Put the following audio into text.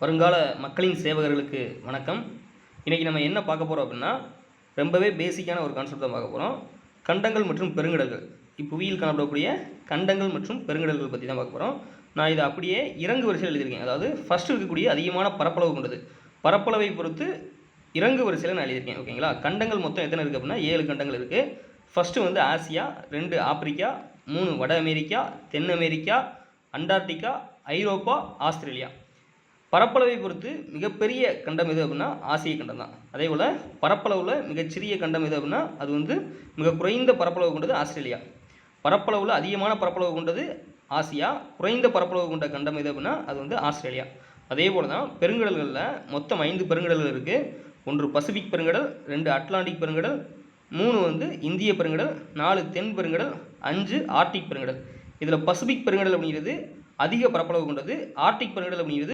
வருங்கால மக்களின் சேவகர்களுக்கு வணக்கம். இன்றைக்கி நம்ம என்ன பார்க்க போகிறோம் அப்படின்னா ரொம்பவே பேசிக்கான ஒரு கான்செப்ட் தான் பார்க்க போகிறோம் கண்டங்கள் மற்றும் பெருங்கடல்கள். இப்புவியில் காணப்படக்கூடிய கண்டங்கள் மற்றும் பெருங்கடல்கள் பற்றி தான் பார்க்க போகிறோம் நான் இதை அப்படியே இறங்கு வரிசையில் எழுதியிருக்கேன். அதாவது ஃபஸ்ட்டு இருக்கக்கூடிய அதிகமான பரப்பளவு கொண்டது. பரப்பளவை பொறுத்து இறங்கு வரிசையில் நான் எழுதியிருக்கேன். ஓகேங்களா கண்டங்கள் மொத்தம் எத்தனை இருக்குது அப்படின்னா ஏழு கண்டங்கள் இருக்குது ஃபஸ்ட்டு வந்து ஆசியா ரெண்டு ஆப்பிரிக்கா மூணு வட அமெரிக்கா தென் அமெரிக்கா அண்டார்டிகா ஐரோப்பா ஆஸ்திரேலியா. பரப்பளவை பொறுத்து மிகப்பெரிய கண்டம் எது அப்படின்னா ஆசிய கண்டம் தான். அதே போல் பரப்பளவில் மிகச்சிறிய கண்டம் எது அப்படின்னா அது வந்து மிக குறைந்த பரப்பளவு கொண்டது ஆஸ்திரேலியா. பரப்பளவில் அதிகமான பரப்பளவு கொண்டது ஆசியா குறைந்த பரப்பளவு கொண்ட கண்டம் எது அப்படின்னா அது வந்து ஆஸ்திரேலியா. அதே போல் தான் பெருங்கடல்களில் மொத்தம் ஐந்து பெருங்கடல்கள் இருக்குது ஒன்று பசிபிக் பெருங்கடல் ரெண்டு அட்லாண்டிக் பெருங்கடல் மூணு வந்து இந்திய பெருங்கடல் நாலு தென் பெருங்கடல் அஞ்சு ஆர்டிக் பெருங்கடல். இதில் பசிபிக் பெருங்கடல் அப்படிங்கிறது அதிக பரப்பளவு கொண்டது ஆர்டிக் பெருங்கடல் அப்படிங்கிறது